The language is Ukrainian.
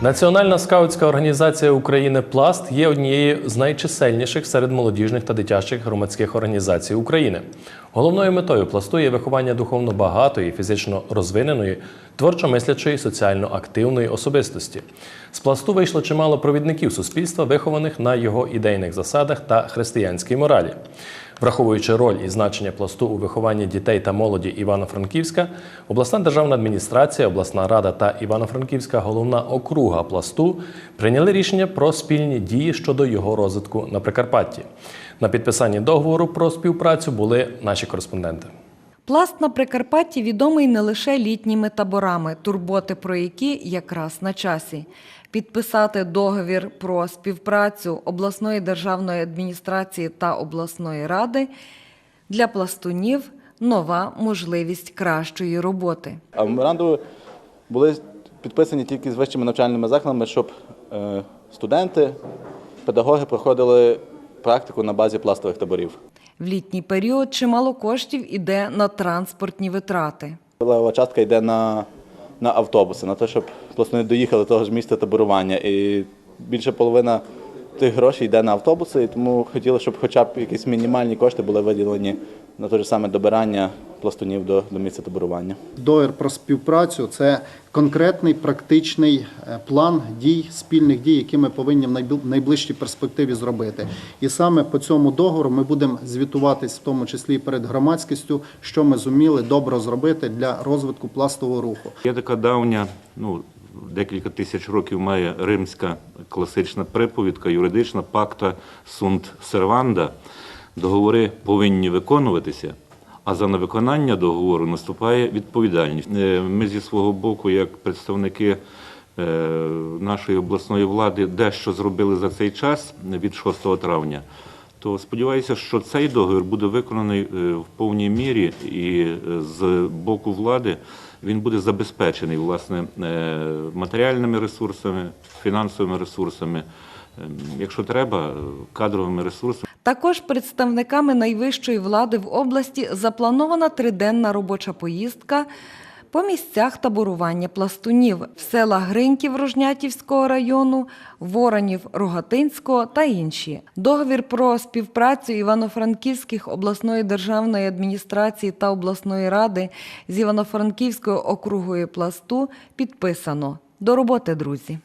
Національна скаутська організація України Пласт є однією з найчисельніших серед молодіжних та дитячих громадських організацій України. Головною метою пласту є виховання духовно багатої, фізично розвиненої, творчо мислячої, соціально активної особистості. З пласту вийшло чимало провідників суспільства, вихованих на його ідейних засадах та християнській моралі. Враховуючи роль і значення пласту у вихованні дітей та молоді Івано-Франківська, обласна державна адміністрація, обласна рада та Івано-Франківська головна округа пласту прийняли рішення про спільні дії щодо його розвитку на Прикарпатті. На підписанні договору про співпрацю були наші кореспонденти. Пласт на Прикарпатті відомий не лише літніми таборами, турботи про які якраз на часі. Підписати договір про співпрацю обласної державної адміністрації та обласної ради для пластунів нова можливість кращої роботи. А меморандуми були підписані тільки з вищими навчальними закладами, щоб е, студенти, педагоги проходили практику на базі пластових таборів. В літній період чимало коштів іде на транспортні витрати. Левова частка йде на, на автобуси, на те, щоб просто не доїхали до того ж місця таборування. І більше половина тих грошей йде на автобуси, і тому хотіли, щоб хоча б якісь мінімальні кошти були виділені на те ж саме добирання пластунів до, до місця таборування. Договір про співпрацю це конкретний практичний е, план дій, спільних дій, які ми повинні в найбл- найближчій перспективі зробити. І саме по цьому договору ми будемо звітуватись, в тому числі і перед громадськістю, що ми зуміли добре зробити для розвитку пластового руху. Є така давня, ну декілька тисяч років має римська класична приповідка, юридична пакта сунт серванда. Договори повинні виконуватися, а за невиконання договору наступає відповідальність. Е, Ми зі свого боку, як представники е, нашої обласної влади, дещо зробили за цей час від 6 травня. То сподіваюся, що цей договір буде виконаний е, в повній мірі, і з боку влади він буде забезпечений власне матеріальними ресурсами, фінансовими ресурсами, якщо треба, кадровими ресурсами. Також представниками найвищої влади в області запланована триденна робоча поїздка по місцях таборування пластунів в села Гриньків Рожнятівського району, Воронів Рогатинського та інші. Договір про співпрацю Івано-Франківських обласної державної адміністрації та обласної ради з Івано-Франківською округою пласту підписано. До роботи, друзі!